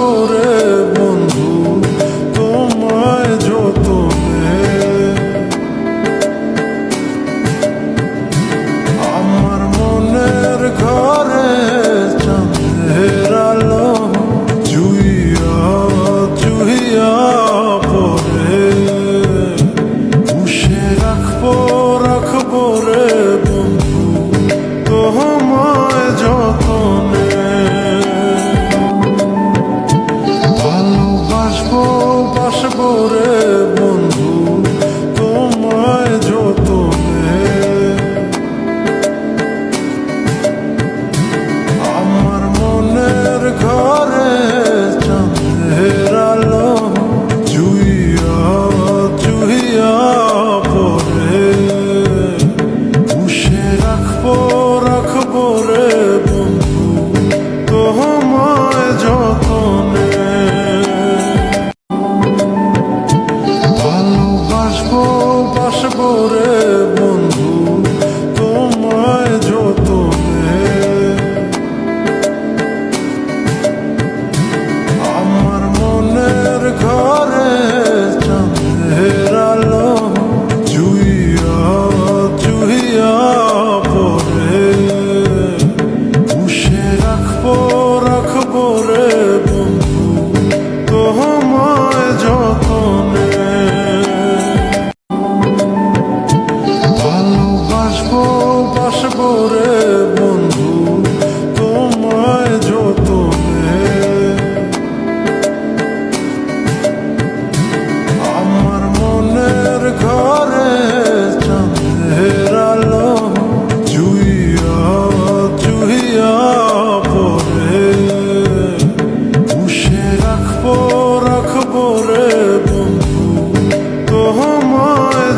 করে por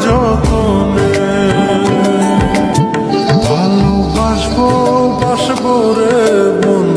যতনে ভালোবাসবো বাসবো রে মন।